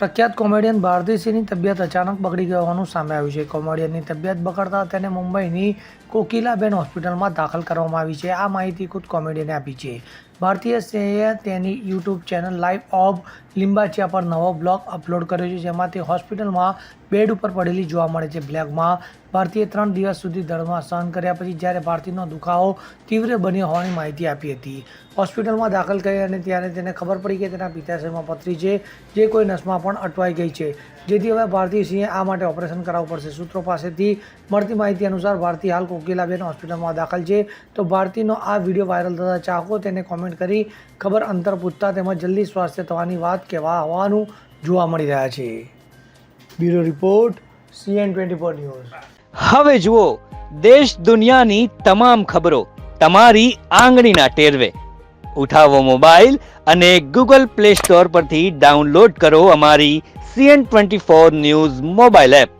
પ્રખ્યાત કોમેડિયન ભારતીસિંહની તબિયત અચાનક બગડી હોવાનું સામે આવ્યું છે. કોમેડિયનની તબિયત બગડતા તેને મુંબઈની કોકિલાબેન હોસ્પિટલમાં દાખલ કરવામાં આવી છે. આ માહિતી ખુદ કોમેડિયને આપી છે. ભારતીય સિંહે તેની YouTube channel live of Limbachiya પર નવો બ્લોગ અપલોડ કર્યો છે, જેમાં તે હોસ્પિટલમાં બેડ ઉપર પડેલી જોવા મળે છે. બ્લેગમાં ભારતીએ ત્રણ દિવસ સુધી દળમાં સહન કર્યા પછી જ્યારે ભારતીનો દુખાવો તીવ્ર બન્યો હોવાની માહિતી આપી હતી. હોસ્પિટલમાં દાખલ કરી અને ત્યારે તેને ખબર પડી કે તેના પિત્તાશયમાં પથરી છે, જે કોઈ નસમાં પણ અટવાઈ ગઈ છે. જેથી હવે ભારતીય સિંહે આ માટે ઓપરેશન કરાવવું પડશે. સૂત્રો પાસેથી મળતી માહિતી અનુસાર ભારતી હાલ કોકિલાબેન હોસ્પિટલમાં દાખલ છે. તો ભારતીનો આ વીડિયો વાયરલ થતા ચાહકો તેને કોમેન્ટ કરી ખબર અંતર પૂછતા તેમજ જલ્દી સ્વાસ્થ્ય થવાની વાત કહેવા હોવાનું જોવા મળી રહ્યા છે. Bureau report CN twenty four news. હવે જુઓ, દેશ દુનિયાની તમામ ખબરો તમારી આંગળીના ટેરવે. ઉઠાવો મોબાઈલ અને ગૂગલ પ્લે સ્ટોર પરથી ડાઉનલોડ કરો અમારી CN twenty four news mobile app.